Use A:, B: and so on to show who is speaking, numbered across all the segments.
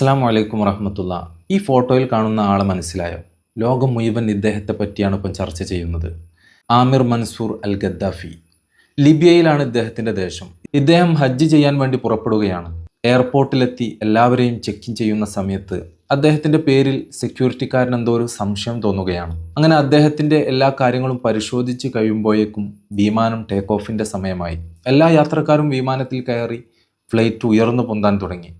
A: അസ്സാം വലൈക്കും വറഹമത്തുള്ള. ഈ ഫോട്ടോയിൽ കാണുന്ന ആളെ മനസ്സിലായോ? ലോകം മുഴുവൻ ഇദ്ദേഹത്തെ പറ്റിയാണ് ഇപ്പം ചർച്ച ചെയ്യുന്നത്. ആമിർ മൻസൂർ അൽ ഗദ്ദാഫി ലിബിയയിലാണ് ഇദ്ദേഹത്തിന്റെ ദേശം. ഇദ്ദേഹം ഹജ്ജ് ചെയ്യാൻ വേണ്ടി പുറപ്പെടുകയാണ്. എയർപോർട്ടിലെത്തി എല്ലാവരെയും ചെക്ക് ഇൻ ചെയ്യുന്ന സമയത്ത് അദ്ദേഹത്തിന്റെ പേരിൽ സെക്യൂരിറ്റിക്കാരൻ എന്തോ ഒരു സംശയം തോന്നുകയാണ്. അങ്ങനെ അദ്ദേഹത്തിന്റെ എല്ലാ കാര്യങ്ങളും പരിശോധിച്ച് കഴിയുമ്പോഴേക്കും വിമാനം ടേക്ക് ഓഫിന്റെ സമയമായി. എല്ലാ യാത്രക്കാരും വിമാനത്തിൽ കയറി ഫ്ലൈറ്റ് ഉയർന്നു പൊന്താൻ തുടങ്ങി.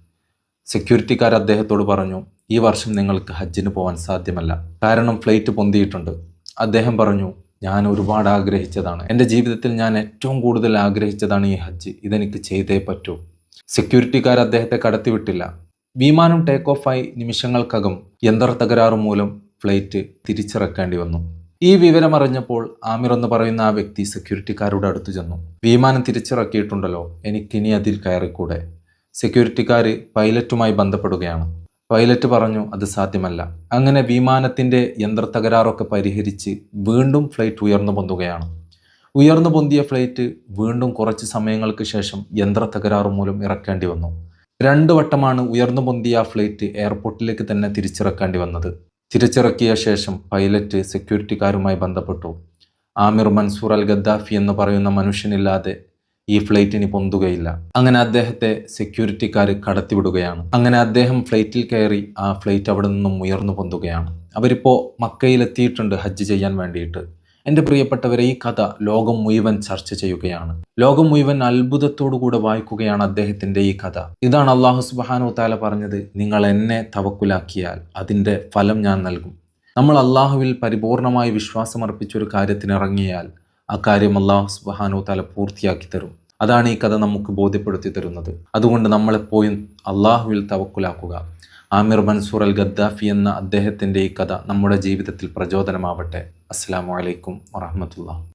A: സെക്യൂരിറ്റിക്കാർ അദ്ദേഹത്തോട് പറഞ്ഞു ഈ വർഷം നിങ്ങൾക്ക് ഹജ്ജിന് പോകാൻ സാധ്യമല്ല. കാരണം ഫ്ലൈറ്റ് പൊന്തിയിട്ടുണ്ട്. അദ്ദേഹം പറഞ്ഞു ഞാൻ ഒരുപാട് ആഗ്രഹിച്ചതാണ്. എന്റെ ജീവിതത്തിൽ ഞാൻ ഏറ്റവും കൂടുതൽ ആഗ്രഹിച്ചതാണ് ഈ ഹജ്ജ്. ഇതെനിക്ക് ചെയ്തേ പറ്റൂ. സെക്യൂരിറ്റിക്കാർ അദ്ദേഹത്തെ കടത്തിവിട്ടില്ല. വിമാനം ടേക്ക് ഓഫായി നിമിഷങ്ങൾക്കകം യന്ത്ര തകരാറ് മൂലം ഫ്ലൈറ്റ് തിരിച്ചിറക്കേണ്ടി വന്നു. ഈ വിവരം അറിഞ്ഞപ്പോൾ ആമിർ എന്ന് പറയുന്ന ആ വ്യക്തി സെക്യൂരിറ്റിക്കാരുടെ അടുത്ത് ചെന്നു. വിമാനം തിരിച്ചിറക്കിയിട്ടുണ്ടല്ലോ. എനിക്കിനി അതിൽ കയറിക്കൂടെ? സെക്യൂരിറ്റിക്കാർ പൈലറ്റുമായി ബന്ധപ്പെടുകയാണ്. പൈലറ്റ് പറഞ്ഞു അത് സാധ്യമല്ല. അങ്ങനെ വിമാനത്തിന്റെ യന്ത്ര തകരാറൊക്കെ പരിഹരിച്ച് വീണ്ടും ഫ്ലൈറ്റ് ഉയർന്നു പൊന്തുകയാണ്. ഉയർന്നു പൊന്തിയ ഫ്ലൈറ്റ് വീണ്ടും കുറച്ച് സമയങ്ങൾക്ക് ശേഷം യന്ത്ര തകരാറ് മൂലം ഇറക്കേണ്ടി വന്നു. രണ്ട് വട്ടമാണ് ഉയർന്നു പൊന്തിയ ഫ്ലൈറ്റ് എയർപോർട്ടിലേക്ക് തന്നെ തിരിച്ചിറക്കേണ്ടി വന്നത്. തിരിച്ചിറക്കിയ ശേഷം പൈലറ്റ് സെക്യൂരിറ്റിക്കാരുമായി ബന്ധപ്പെട്ടു. ആമിർ മൻസൂർ അൽ ഗദ്ദാഫി എന്ന് പറയുന്ന മനുഷ്യനില്ലാതെ ഈ ഫ്ലൈറ്റിന് പൊന്തുകയില്ല. അങ്ങനെ അദ്ദേഹത്തെ സെക്യൂരിറ്റിക്കാർ കടത്തിവിടുകയാണ്. അങ്ങനെ അദ്ദേഹം ഫ്ലൈറ്റിൽ കയറി ആ ഫ്ലൈറ്റ് അവിടെ നിന്നും ഉയർന്നു പൊന്തുകയാണ്. അവരിപ്പോൾ മക്കയിലെത്തിയിട്ടുണ്ട് ഹജ്ജ് ചെയ്യാൻ വേണ്ടിയിട്ട്. എന്റെ പ്രിയപ്പെട്ടവരെ ഈ കഥ ലോകം മുഴുവൻ ചർച്ച ചെയ്യുകയാണ്. ലോകം മുഴുവൻ അത്ഭുതത്തോടുകൂടെ വായിക്കുകയാണ് അദ്ദേഹത്തിന്റെ ഈ കഥ. ഇതാണ് അള്ളാഹു സുബാനു താല പറഞ്ഞത് നിങ്ങൾ എന്നെ തവക്കുലാക്കിയാൽ അതിന്റെ ഫലം ഞാൻ നൽകും. നമ്മൾ അള്ളാഹുവിൽ പരിപൂർണമായി വിശ്വാസമർപ്പിച്ചൊരു കാര്യത്തിനിറങ്ങിയാൽ ആ കാര്യം അള്ളാഹു സുബാനു താല പൂർത്തിയാക്കി തരും. അതാണ് ഈ കഥ നമുക്ക് ബോധ്യപ്പെടുത്തി തരുന്നത്. അതുകൊണ്ട് നമ്മളെപ്പോഴും അള്ളാഹുവിൽ തവക്കുലാക്കുക. ആമിർ മൻസൂർ അൽ ഗദ്ദാഫി എന്ന അദ്ദേഹത്തിന്റെ ഈ കഥ നമ്മുടെ ജീവിതത്തിൽ പ്രചോദനമാവട്ടെ. അസ്സാം വലൈക്കും വറഹമത്തുള്ള